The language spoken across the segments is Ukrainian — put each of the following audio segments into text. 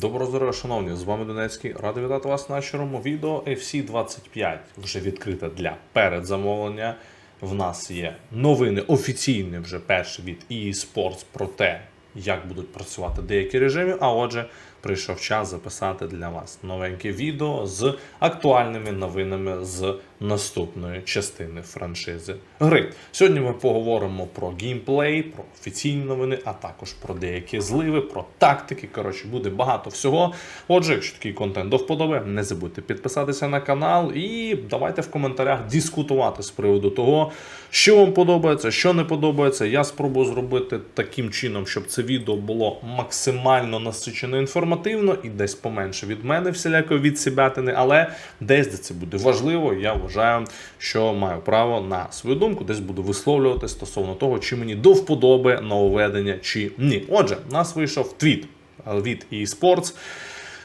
Доброго здоров'я, шановні! З вами Донецький. Радий вітати вас на нашому відео FC 25 вже відкрите для передзамовлення. В нас є новини офіційні вже перші від EA Sports про те, як будуть працювати деякі режими. А отже, прийшов час записати для вас новеньке відео з актуальними новинами з наступної частини франшизи гри. Сьогодні ми поговоримо про геймплей, про офіційні новини, а також про деякі зливи, про тактики. Коротше, буде багато всього. Отже, якщо такий контент до вподоби, не забудьте підписатися на канал і давайте в коментарях дискутувати з приводу того, що вам подобається, що не подобається. Я спробую зробити таким чином, щоб це відео було максимально насичено інформативно і десь поменше від мене всілякої відсібятини, але десь де це буде важливо, я вважаю, що маю право на свою думку, десь буду висловлювати стосовно того, чи мені до вподоби нововведення, чи ні. Отже, у нас вийшов твіт від eSports,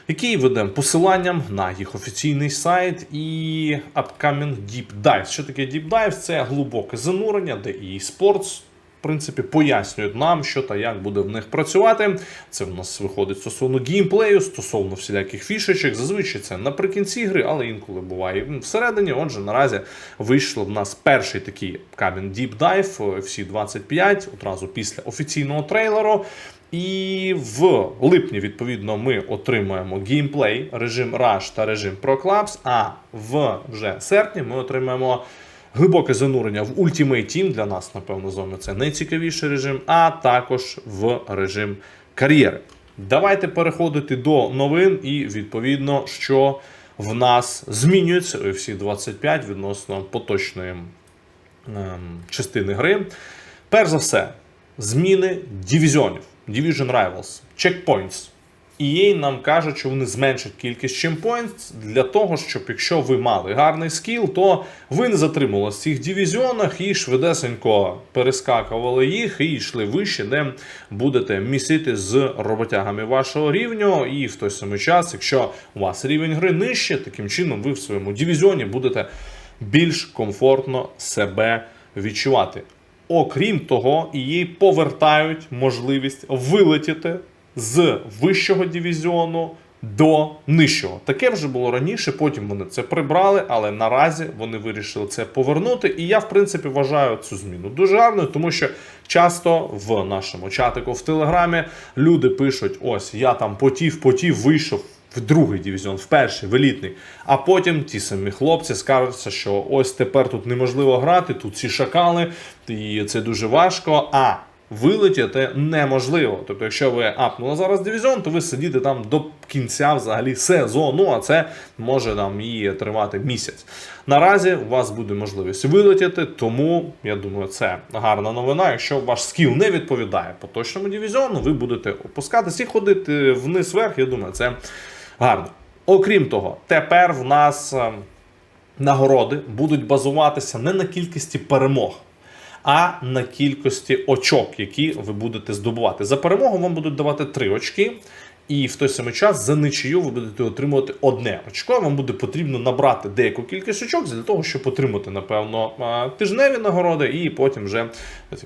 який веде посиланням на їх офіційний сайт і Upcoming Deep Dive. Що таке Deep Dive? Це глибоке занурення, де eSports принципі, пояснюють нам, що та як буде в них працювати. Це в нас виходить стосовно геймплею, стосовно всіляких фішечок. Зазвичай це наприкінці гри, але інколи буває всередині. Отже, наразі вийшло в нас перший такий камінь Deep Dive FC25, одразу після офіційного трейлеру. І в липні, відповідно, ми отримаємо геймплей, режим Rush та режим Pro Clubs, а в вже серпні ми отримаємо глибоке занурення в Ultimate Team. Для нас, напевно, з це найцікавіший режим, а також в режим кар'єри. Давайте переходити до новин і відповідно, що в нас змінюється у UFC 25 відносно поточної ем, частини гри. Перш за все, зміни дивізіонів, Division Rivals, Checkpoints. EA нам кажуть, що вони зменшать кількість чемпоінтс для того, щоб якщо ви мали гарний скіл, то ви не затримувалися в цих дивізіонах і швидесенько перескакували їх і йшли вище, де будете місити з роботягами вашого рівню. І в той самий час, якщо у вас рівень гри нижче, таким чином ви в своєму дивізіоні будете більш комфортно себе відчувати. Окрім того, їй повертають можливість вилетіти з вищого дивізіону до нижчого. Таке вже було раніше, потім вони це прибрали, але наразі вони вирішили це повернути. І я, в принципі, вважаю цю зміну дуже гарною, тому що часто в нашому чатику в Телеграмі люди пишуть: ось я там потів, потів, вийшов. В другий дивізіон, в перший, в елітний. А потім ті самі хлопці скажуться, що ось тепер тут неможливо грати, тут ці шакали, і це дуже важко. А вилетіти неможливо. Тобто, якщо ви апнули зараз дивізіон, то ви сидіте там до кінця взагалі сезону, а це може там і тривати місяць. Наразі у вас буде можливість вилетіти, тому я думаю, це гарна новина. Якщо ваш скіл не відповідає поточному дивізіону, ви будете опускатись і ходити вниз вверх. Я думаю, це гарно. Окрім того, тепер в нас е, нагороди будуть базуватися не на кількості перемог а на кількості очок, які ви будете здобувати. За перемогу вам будуть давати 3 очки. І в той самий час за ничию ви будете отримувати одне очко. Вам буде потрібно набрати деяку кількість очок для того, щоб отримати, напевно, тижневі нагороди і потім вже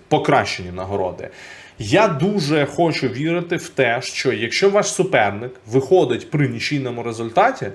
покращені нагороди. Я дуже хочу вірити в те, що якщо ваш суперник виходить при нічийному результаті,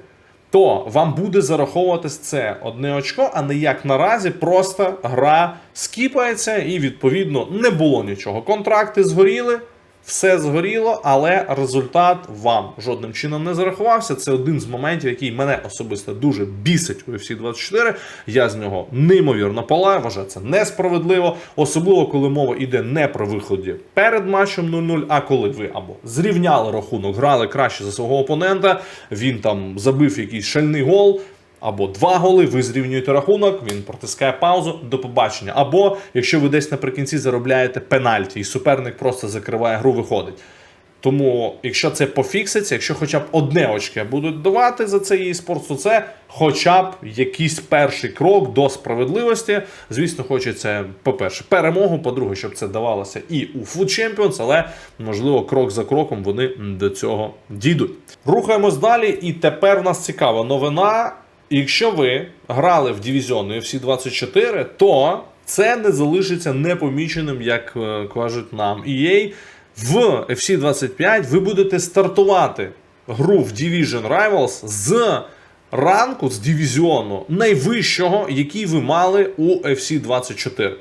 то вам буде зараховуватись це одне очко, а не як наразі, просто гра скіпається, і відповідно не було нічого. Контракти згоріли, все згоріло, але результат вам жодним чином не зарахувався. Це один з моментів, який мене особисто дуже бісить у UFC 24. Я з нього неймовірно палаю, вважаю це несправедливо, особливо коли мова йде не про виході перед матчем 0-0, а коли ви або зрівняли рахунок, грали краще за свого опонента. Він там забив якийсь шальний гол або два голи, ви зрівнюєте рахунок, він протискає паузу до побачення. Або якщо ви десь наприкінці заробляєте пенальті, і суперник просто закриває гру, виходить. Тому, якщо це пофікситься, якщо хоча б одне очке будуть давати за це її спорт, то це хоча б якийсь перший крок до справедливості. Звісно, хочеться, по-перше, перемогу, по-друге, щоб це давалося і у Food Champions, але можливо, крок за кроком вони до цього дійдуть. Рухаємось далі, і тепер в нас цікава новина. Якщо ви грали в дивізіону FC 24, то це не залишиться непоміченим, як е, кажуть нам EA. В FC 25 ви будете стартувати гру в Division Rivals з ранку, з дивізіону найвищого, який ви мали у FC 24.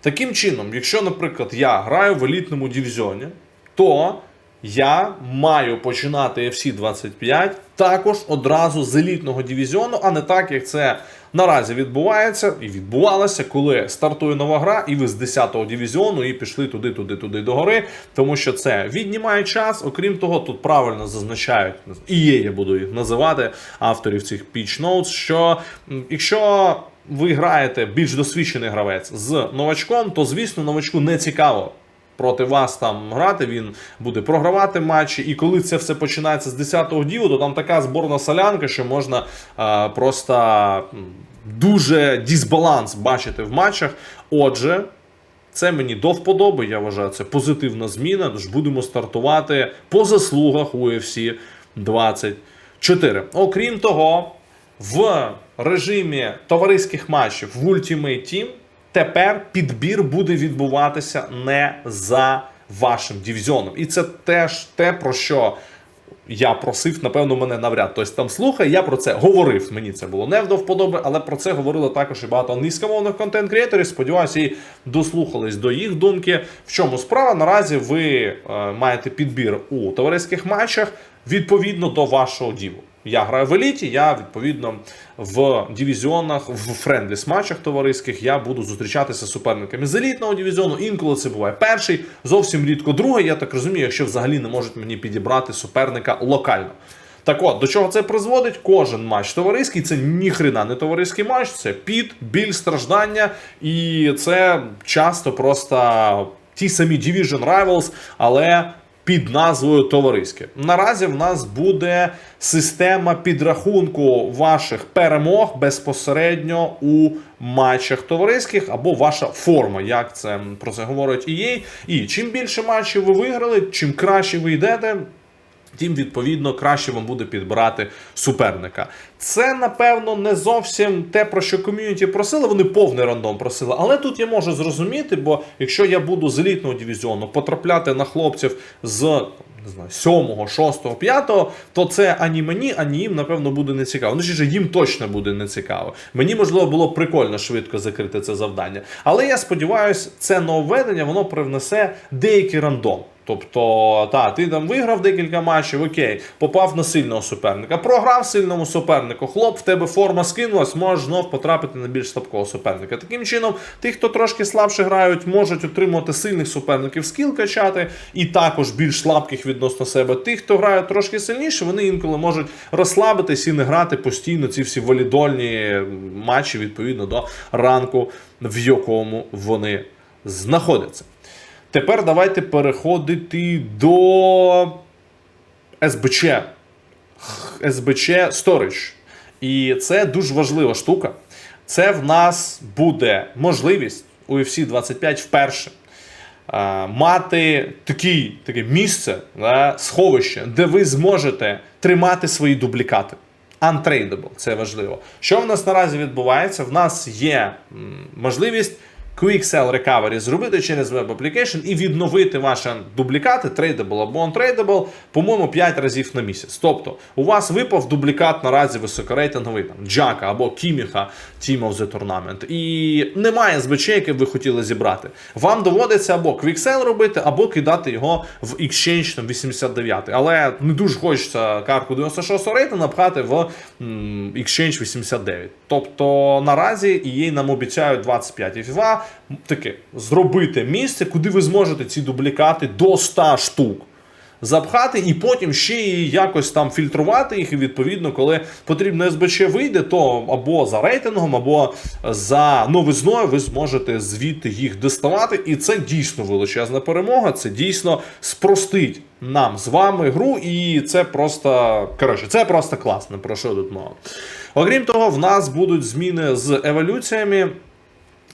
Таким чином, якщо, наприклад, я граю в елітному дивізіоні, то я маю починати FC 25 також одразу з елітного дивізіону, а не так, як це наразі відбувається і відбувалося, коли стартує нова гра, і ви з 10-го дивізіону і пішли туди, туди, туди до гори, тому що це віднімає час. Окрім того, тут правильно зазначають і є, я буду їх називати авторів цих pitch notes, що якщо ви граєте більш досвідчений гравець з новачком, то звісно новачку не цікаво. Проти вас там грати, він буде програвати матчі. І коли це все починається з 10-го ділу, то там така зборна солянка, що можна а, просто дуже дисбаланс бачити в матчах. Отже, це мені до вподоби. Я вважаю, це позитивна зміна. Тож будемо стартувати по заслугах UFC 24. Окрім того, в режимі товариських матчів в Ultimate Team тепер підбір буде відбуватися не за вашим дивізіоном. І це теж те, про що я просив, напевно, мене навряд хтось там слухає. Я про це говорив. Мені це було не до вподоби, але про це говорили також і багато англійськомовних контент-креаторів. Сподіваюся, і дослухались до їх думки. В чому справа? Наразі ви е, маєте підбір у товариських матчах відповідно до вашого діву. Я граю в еліті, я відповідно в дивізіонах, в френдліс матчах товариських я буду зустрічатися з суперниками з елітного дивізіону. Інколи це буває перший, зовсім рідко другий. Я так розумію, якщо взагалі не можуть мені підібрати суперника локально. Так от, до чого це призводить? Кожен матч товариський це ніхрена не товариський матч, це піт, біль, страждання, і це часто просто ті самі Division Rivals, але під назвою Товариське. Наразі в нас буде система підрахунку ваших перемог безпосередньо у матчах товариських або ваша форма, як це про це говорить EA. І чим більше матчів ви виграли, чим краще ви йдете. Тим, відповідно, краще вам буде підбирати суперника. Це, напевно, не зовсім те, про що ком'юніті просили. Вони повний рандом просили. Але тут я можу зрозуміти, бо якщо я буду з елітного дивізіону потрапляти на хлопців з не знаю, 7, 6, 5, то це ані мені, ані їм, напевно, буде не цікаво. Ну, чи їм точно буде не цікаво. Мені, можливо, було прикольно швидко закрити це завдання. Але я сподіваюся, це нововведення воно привнесе деякий рандом. Тобто, та, ти там виграв декілька матчів, окей, попав на сильного суперника, програв сильному супернику, хлоп, в тебе форма скинулась, можеш знов потрапити на більш слабкого суперника. Таким чином, ті, хто трошки слабше грають, можуть отримувати сильних суперників, скіл качати, і також більш слабких відносно себе. Ті, хто грає трошки сильніше, вони інколи можуть розслабитись і не грати постійно ці всі волідольні матчі відповідно до ранку, в якому вони знаходяться. Тепер давайте переходити до СБЧ. СБЧ Storage. І це дуже важлива штука. Це в нас буде можливість у UFC 25 вперше мати такий, таке місце, да, сховище, де ви зможете тримати свої дублікати. Untradeable, це важливо. Що в нас наразі відбувається? В нас є можливість Sell Recovery зробити через Web Application і відновити ваші дублікати, tradable або untradeable, по-моєму, 5 разів на місяць. Тобто, у вас випав дублікат наразі високорейтинговий там Джака або Кіміха Team of the Tournament. І немає СБЧ, яке ви хотіли зібрати. Вам доводиться або Sell робити, або кидати його в Exchange там, 89. Але не дуже хочеться картку 96 рейтингу напхати в Exchange 89. Тобто наразі EA нам обіцяють 25 і FIFA таке зробити місце, куди ви зможете ці дублікати до 100 штук. Запхати і потім ще і якось там фільтрувати їх. І відповідно, коли потрібно СБЧ вийде, то або за рейтингом, або за новизною ви зможете звідти їх доставати. І це дійсно величезна перемога. Це дійсно спростить нам з вами гру, і це просто коротше, це просто класно. Про що тут мова? Окрім того, в нас будуть зміни з еволюціями.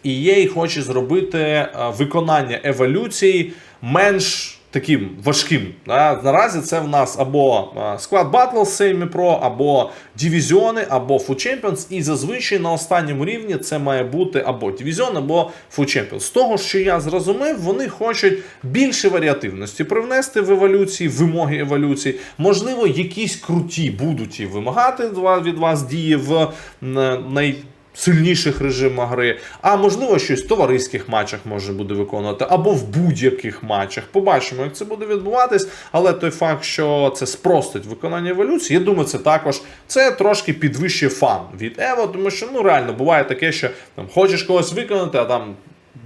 EA хоче зробити е, виконання еволюції менш таким важким. Наразі це в нас або е, склад Battle Semi Pro, або дивізіони, або Food Champions. І зазвичай на останньому рівні це має бути або дивізіон, або Food Champions. З того, що я зрозумів, вони хочуть більше варіативності привнести в еволюції, вимоги еволюції. Можливо, якісь круті будуть і вимагати від вас дії в най сильніших режимах гри, а можливо, щось в товариських матчах може буде виконувати, або в будь-яких матчах. Побачимо, як це буде відбуватись. Але той факт, що це спростить виконання еволюції, я думаю, це також це трошки підвищує фан від Ево, тому що ну реально буває таке, що там хочеш когось виконати, а там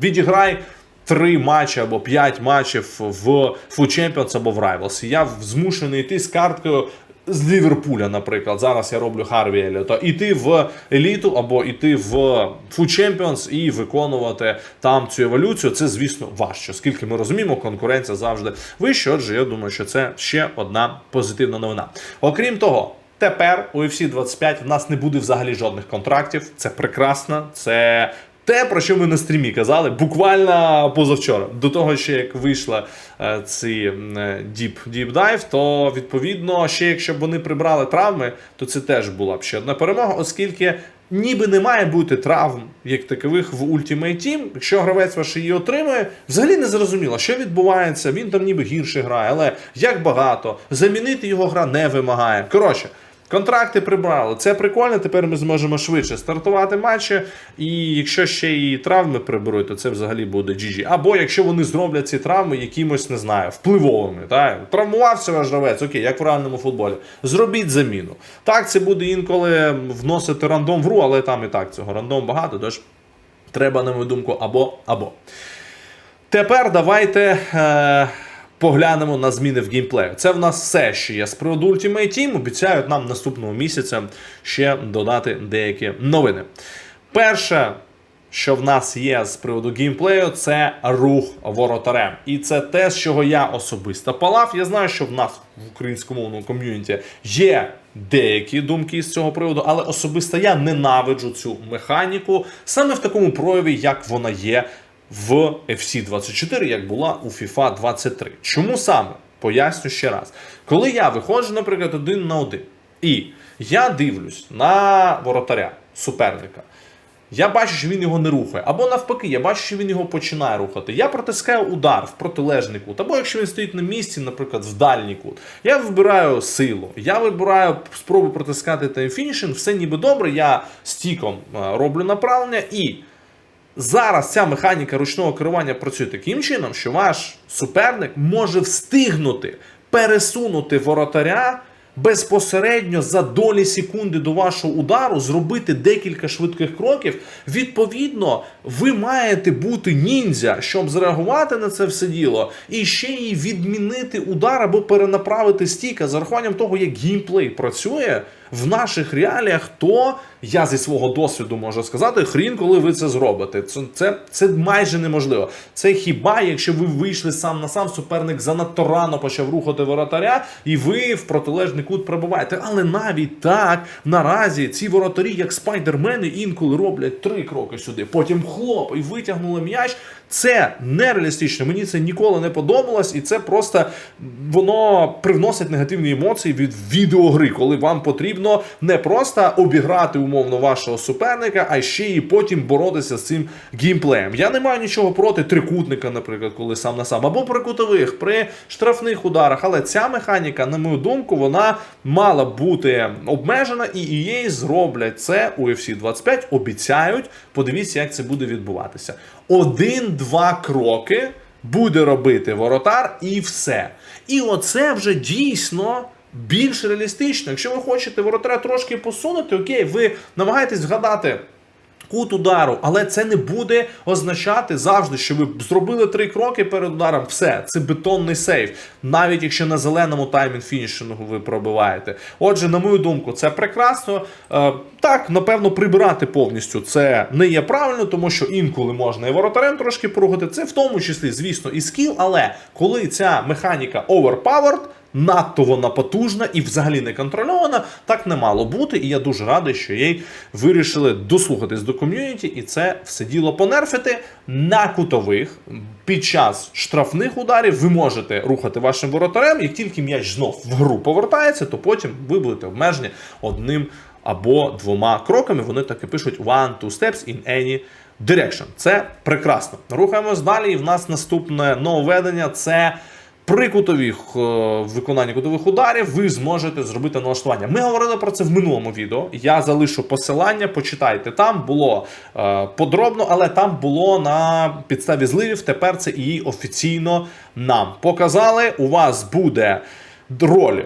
відіграй. Три матчі або п'ять матчів в Food Champions або в Rivals. Я змушений йти з карткою з Ліверпуля, наприклад. Зараз я роблю Харві Еліота. Іти в еліту або іти в Food Champions і виконувати там цю еволюцію. Це, звісно, важче, оскільки ми розуміємо, конкуренція завжди вища. Отже, я думаю, що це ще одна позитивна новина. Окрім того. Тепер у UFC 25 в нас не буде взагалі жодних контрактів. Це прекрасно, це те, про що ми на стрімі казали, буквально позавчора. До того, ще як вийшла е, ці е, Deep, Deep Dive, то відповідно, ще якщо б вони прибрали травми, то це теж була б ще одна перемога, оскільки. Ніби не має бути травм як такових в Ultimate Team. Якщо гравець ваш її отримує, взагалі не зрозуміло, що відбувається. Він там ніби гірше грає, але як багато замінити його гра не вимагає. Коротше. Контракти прибрали. Це прикольно. Тепер ми зможемо швидше стартувати матчі. І якщо ще і травми приберуть, то це взагалі буде GG. Або якщо вони зроблять ці травми якимось, не знаю, впливовими. Так? Травмувався ваш гравець, окей, як в реальному футболі. Зробіть заміну. Так, це буде інколи вносити рандом в гру, але там і так цього рандом багато. Тож треба, на мою думку, або або. Тепер давайте. Е- Поглянемо на зміни в геймплею. Це в нас все, що є з приводу Ultimate Team. Обіцяють нам наступного місяця ще додати деякі новини. Перше, що в нас є з приводу геймплею, це рух воротарем. І це те, з чого я особисто палав. Я знаю, що в нас в українськомовному ком'юніті є деякі думки з цього приводу, але особисто я ненавиджу цю механіку саме в такому прояві, як вона є в FC 24, як була у FIFA 23. Чому саме? Поясню ще раз. Коли я виходжу, наприклад, один на один, і я дивлюсь на воротаря суперника. Я бачу, що він його не рухає. Або навпаки, я бачу, що він його починає рухати. Я протискаю удар в протилежний кут. Або якщо він стоїть на місці, наприклад, в дальній кут. Я вибираю силу, я вибираю спробу протискати таймфінішинг, все ніби добре. Я стіком роблю направлення і. Зараз ця механіка ручного керування працює таким чином, що ваш суперник може встигнути пересунути воротаря безпосередньо за долі секунди до вашого удару, зробити декілька швидких кроків. Відповідно, ви маєте бути ніндзя, щоб зреагувати на це все діло, і ще й відмінити удар або перенаправити стіка за рахуванням того, як геймплей працює в наших реаліях, то я зі свого досвіду можу сказати, хрін, коли ви це зробите. Це це, це майже неможливо. Це хіба, якщо ви вийшли сам на сам, суперник занадто рано почав рухати воротаря, і ви в протилежний кут пробуваєте. Але навіть так наразі ці воротарі, як спайдермени, інколи роблять три кроки сюди, потім хлоп і витягнули м'яч. Це нереалістично. Мені це ніколи не подобалось, і це просто воно привносить негативні емоції від відеогри, коли вам потрібно не просто обіграти умовно вашого суперника, а ще і потім боротися з цим геймплеєм. Я не маю нічого проти трикутника, наприклад, коли сам на сам, або при кутових, при штрафних ударах. Але ця механіка, на мою думку, вона мала бути обмежена, і EA зроблять це у UFC 25. Обіцяють. Подивіться, як це буде відбуватися. Один-два кроки буде робити воротар, і все. І оце вже дійсно. Більш реалістично, якщо ви хочете воротаря трошки посунути, окей, ви намагаєтесь згадати кут удару, але це не буде означати завжди, що ви зробили три кроки перед ударом. Все, це бетонний сейф, навіть якщо на зеленому таймінг фінішингу ви пробиваєте. Отже, на мою думку, це прекрасно. Е, так, напевно, прибирати повністю це не є правильно, тому що інколи можна і воротарем трошки порухати. Це в тому числі, звісно, і скіл, але коли ця механіка overpowered, надто вона потужна і взагалі не контрольована. Так не мало бути. І я дуже радий, що їй вирішили дослухатись до ком'юніті, і це все діло понерфити на кутових. Під час штрафних ударів ви можете рухати вашим воротарем. Як тільки м'яч знов в гру повертається, то потім ви будете обмежені одним або двома кроками. Вони так і пишуть one, two steps in any direction. Це прекрасно. Рухаємось далі. І в нас наступне нововведення це. При кутових е, виконанні кутових ударів ви зможете зробити налаштування. Ми говорили про це в минулому відео. Я залишу посилання, почитайте. Там було е, подробно, але там було на підставі зливів. Тепер це і офіційно нам показали. У вас буде роль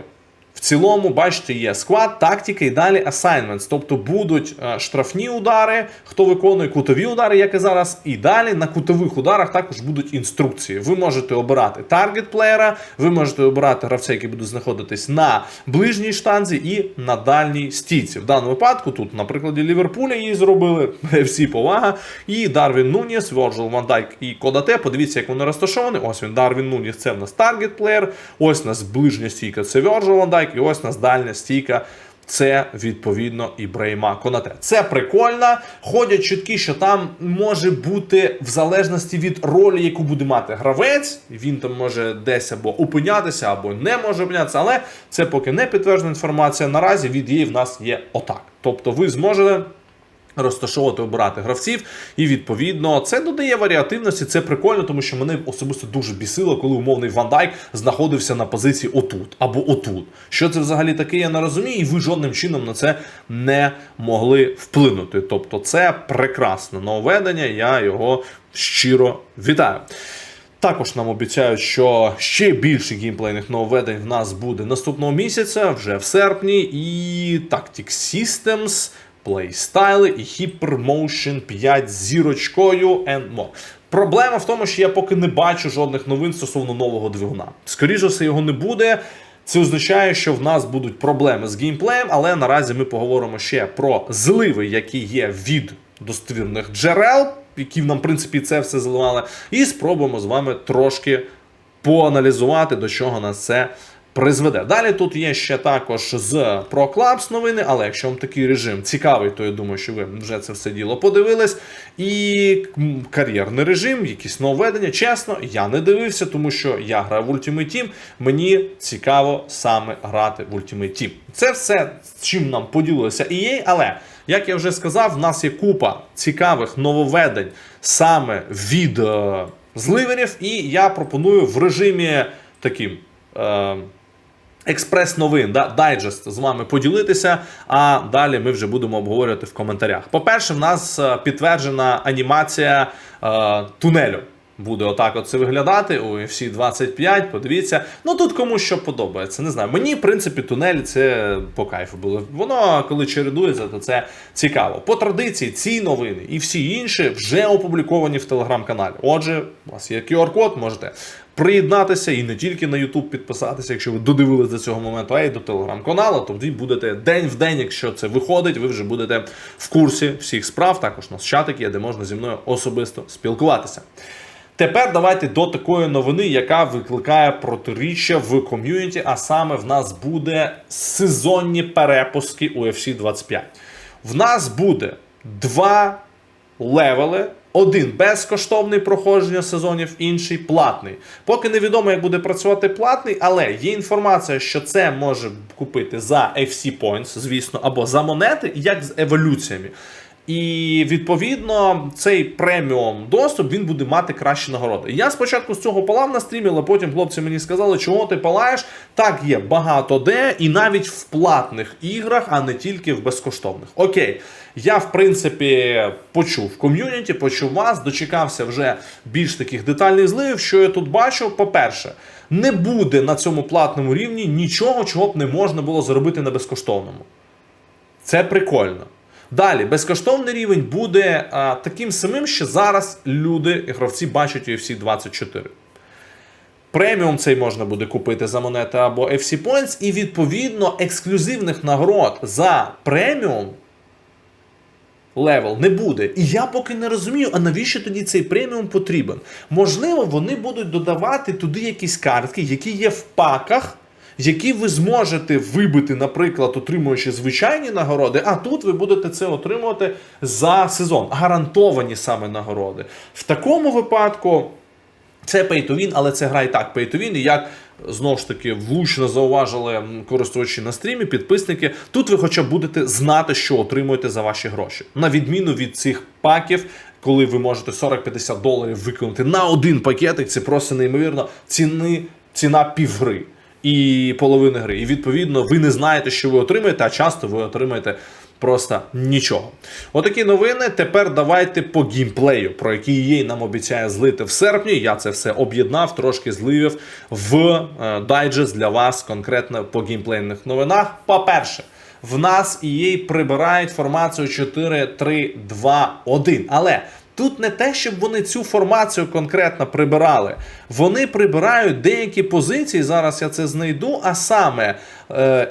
в цілому, бачите, є склад, тактика і далі assignments. Тобто будуть е, штрафні удари, хто виконує кутові удари, як і зараз. І далі на кутових ударах також будуть інструкції. Ви можете обирати таргет плеєра, ви можете обирати гравця, який буде знаходитись на ближній штанзі і на дальній стійці. В даному випадку, тут, на прикладі Ліверпуля, її зробили всі повага. І Дарвін Нуніс, Virgil Ван Дайк і Кодате. Подивіться, як вони розташовані. Ось він Дарвін Нуніс, це в нас таргет плеєр. Ось у нас ближня стійка, це Virgil Ван Дайк. І ось наздальня стійка. Це відповідно і Брейма Конате. Це прикольно. Ходять чутки, що там може бути в залежності від ролі, яку буде мати гравець. Він там може десь або опинятися, або не може опинятися. Але це поки не підтверджена інформація. Наразі від її в нас є отак. Тобто, ви зможете. Розташовувати, обирати гравців, і відповідно це додає варіативності. Це прикольно, тому що мене особисто дуже бісило, коли умовний Ван Дайк знаходився на позиції отут або отут. Що це взагалі таке, я не розумію, і ви жодним чином на це не могли вплинути. Тобто, це прекрасне нововведення. Я його щиро вітаю. Також нам обіцяють, що ще більше геймплейних нововведень в нас буде наступного місяця, вже в серпні, і Tactic Systems плейстайли і Hypermotion 5 з зірочкою and more. Проблема в тому, що я поки не бачу жодних новин стосовно нового двигуна. Скоріше все, його не буде. Це означає, що в нас будуть проблеми з геймплеєм, але наразі ми поговоримо ще про зливи, які є від достовірних джерел, які нам, в принципі, це все заливали, і спробуємо з вами трошки поаналізувати, до чого нас це призведе. Далі тут є ще також з Pro Clubs новини, але якщо вам такий режим цікавий, то я думаю, що ви вже це все діло подивились. І кар'єрний режим, якісь нововведення. Чесно, я не дивився, тому що я граю в Ultimate Team. Мені цікаво саме грати в Ultimate Team. Це все, з чим нам поділилося EA, але. Як я вже сказав, в нас є купа цікавих нововведень саме від е, зливерів, і я пропоную в режимі таким. Е, Експрес-новин, да, дайджест з вами поділитися, а далі ми вже будемо обговорювати в коментарях. По-перше, в нас е, підтверджена анімація е, тунелю. Буде отак от це виглядати у UFC 25. Подивіться. Ну тут кому що подобається. Не знаю. Мені, в принципі, тунель це по кайфу було. Воно, коли чередується, то це цікаво. По традиції, ці новини і всі інші вже опубліковані в телеграм-каналі. Отже, у вас є QR-код, можете приєднатися і не тільки на YouTube підписатися, якщо ви додивились до цього моменту, а й до телеграм-каналу. Тоді будете день в день, якщо це виходить, ви вже будете в курсі всіх справ. Також у нас чатик є, де можна зі мною особисто спілкуватися. Тепер давайте до такої новини, яка викликає протиріччя в ком'юніті, а саме в нас буде сезонні перепуски UFC 25. В нас буде два левели. Один безкоштовний проходження сезонів, інший платний. Поки невідомо, як буде працювати платний, але є інформація, що це може купити за FC Points, звісно, або за монети, як з еволюціями. І відповідно цей преміум доступ він буде мати кращі нагороди. Я спочатку з цього палав на стрімі, але потім хлопці мені сказали, чого ти палаєш. Так є багато де, і навіть в платних іграх, а не тільки в безкоштовних. Окей, я в принципі почув ком'юніті, почув вас, дочекався вже більш таких детальних зливів. Що я тут бачу? По-перше, не буде на цьому платному рівні нічого, чого б не можна було зробити на безкоштовному. Це прикольно. Далі, безкоштовний рівень буде а, таким самим, що зараз люди, гравці бачать UFC 24. Преміум цей можна буде купити за монети або FC Points, і відповідно ексклюзивних нагород за преміум левел не буде. І я поки не розумію, а навіщо тоді цей преміум потрібен? Можливо, вони будуть додавати туди якісь картки, які є в паках які ви зможете вибити, наприклад, отримуючи звичайні нагороди, а тут ви будете це отримувати за сезон. Гарантовані саме нагороди. В такому випадку. Це win, але це гра і так win, і як знову ж таки влучно зауважили користувачі на стрімі, підписники. Тут ви хоча б будете знати, що отримуєте за ваші гроші. На відміну від цих паків, коли ви можете 40-50 доларів виконати на один пакетик, це просто неймовірно ціни, ціна півгри. І половини гри. І відповідно ви не знаєте, що ви отримаєте, а часто ви отримаєте просто нічого. Отакі новини. Тепер давайте по геймплею, про який EA нам обіцяє злити в серпні. Я це все об'єднав, трошки зливів в е, дайджест для вас конкретно по геймплейних новинах. По-перше, в нас EA прибирають формацію 4-3-2-1. Але Тут не те, щоб вони цю формацію конкретно прибирали. Вони прибирають деякі позиції. Зараз я це знайду. А саме е,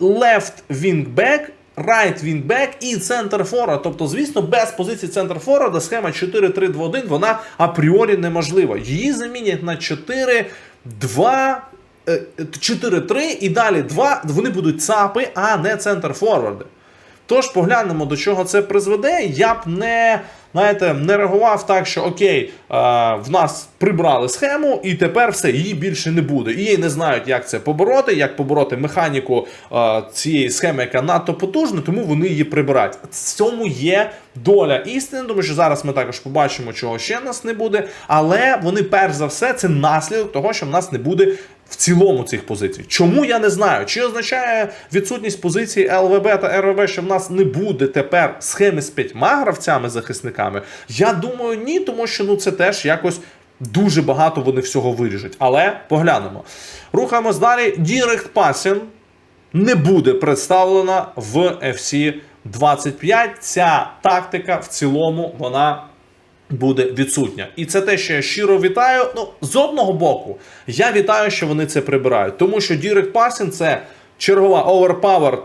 left wing back, right wing і центр форвард. Тобто, звісно, без позиції центр форварда схема 4-3-2-1 вона апріорі неможлива. Її замінять на 4-2. е, 4-3 і далі 2, вони будуть ЦАПи, а не центр форварди. Тож поглянемо, до чого це призведе. Я б не, знаєте, не реагував так, що окей, е, в нас прибрали схему, і тепер все, її більше не буде. І її не знають, як це побороти, як побороти механіку е, цієї схеми, яка надто потужна, тому вони її прибирають. В цьому є доля істини, тому що зараз ми також побачимо, чого ще в нас не буде. Але вони, перш за все, це наслідок того, що в нас не буде в цілому цих позицій. Чому я не знаю? Чи означає відсутність позиції ЛВБ та РВБ, що в нас не буде тепер схеми з п'ятьма гравцями захисниками? Я думаю, ні, тому що ну це теж якось. Дуже багато вони всього виріжуть. Але поглянемо. Рухаємось далі. Direct Passing не буде представлена в FC 25. Ця тактика в цілому вона буде відсутня. І це те, що я щиро вітаю. Ну, з одного боку, я вітаю, що вони це прибирають, тому що Direct Passing – це чергова overpower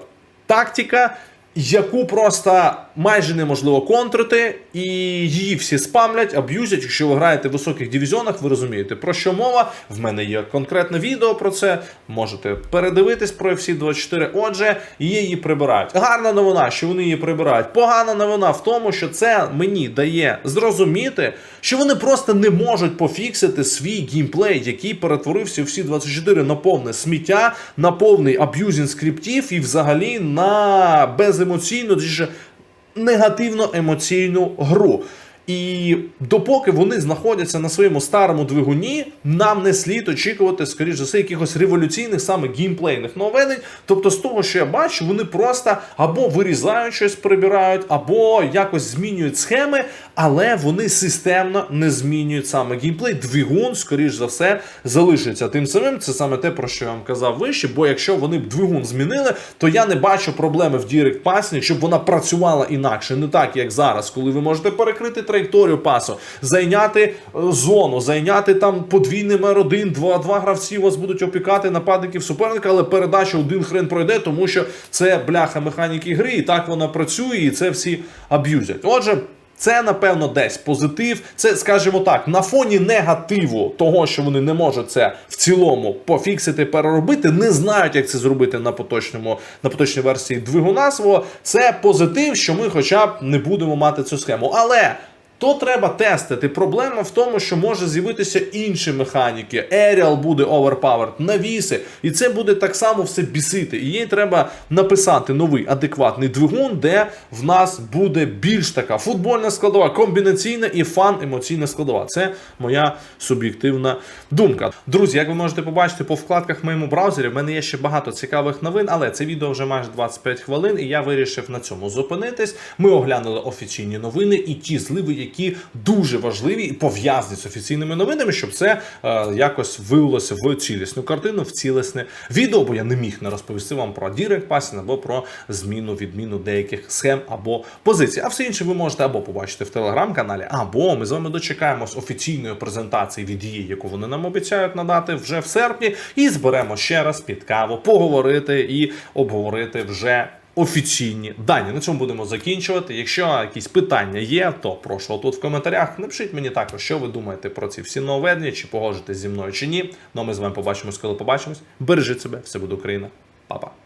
тактика, яку просто майже неможливо контрити, і її всі спамлять, аб'юзять. Якщо ви граєте в високих дивізіонах, ви розумієте, про що мова. В мене є конкретне відео про це. Можете передивитись про FC 24. Отже, її прибирають. Гарна новина, що вони її прибирають. Погана новина в тому, що це мені дає зрозуміти, що вони просто не можуть пофіксити свій геймплей, який перетворився в всі 24 на повне сміття, на повний аб'юзінг скриптів і взагалі на беземоційну, точніше, негативно емоційну гру. І допоки вони знаходяться на своєму старому двигуні, нам не слід очікувати, скоріш за все, якихось революційних саме геймплейних нововведень. Тобто, з того, що я бачу, вони просто або вирізають щось, прибирають, або якось змінюють схеми, але вони системно не змінюють саме геймплей. Двигун, скоріш за все, залишиться тим самим. Це саме те, про що я вам казав вище. Бо якщо вони б двигун змінили, то я не бачу проблеми в Direct Passing, щоб вона працювала інакше, не так як зараз, коли ви можете перекрити траєкторію пасу, зайняти е, зону, зайняти там подвійний мер 1 два, два гравці вас будуть опікати нападників суперника, але передача один хрен пройде, тому що це бляха механіки гри, і так вона працює, і це всі аб'юзять. Отже. Це, напевно, десь позитив. Це, скажімо так, на фоні негативу того, що вони не можуть це в цілому пофіксити, переробити, не знають, як це зробити на поточному на поточній версії двигуна свого. Це позитив, що ми, хоча б не будемо мати цю схему. Але. То треба тестити. Проблема в тому, що може з'явитися інші механіки. Aerial буде overpowered, навіси, і це буде так само все бісити. І їй треба написати новий адекватний двигун, де в нас буде більш така футбольна складова, комбінаційна і фан емоційна складова. Це моя суб'єктивна думка. Друзі, як ви можете побачити по вкладках в моєму браузері, в мене є ще багато цікавих новин, але це відео вже майже 25 хвилин, і я вирішив на цьому зупинитись. Ми оглянули офіційні новини і ті зливи, які дуже важливі і пов'язані з офіційними новинами, щоб це е, якось вилилося в цілісну картину, в цілісне відео, бо я не міг не розповісти вам про Direct Passing або про зміну, відміну деяких схем або позицій. А все інше ви можете або побачити в телеграм-каналі, або ми з вами дочекаємось офіційної презентації від її, яку вони нам обіцяють надати вже в серпні, і зберемо ще раз під каву, поговорити і обговорити вже офіційні дані. На цьому будемо закінчувати. Якщо якісь питання є, то прошу тут в коментарях. Напишіть мені також, що ви думаєте про ці всі нововведення, чи погоджуєтесь зі мною чи ні. Ну ми з вами побачимось, коли побачимось. Бережіть себе, все буде Україна. Па-па.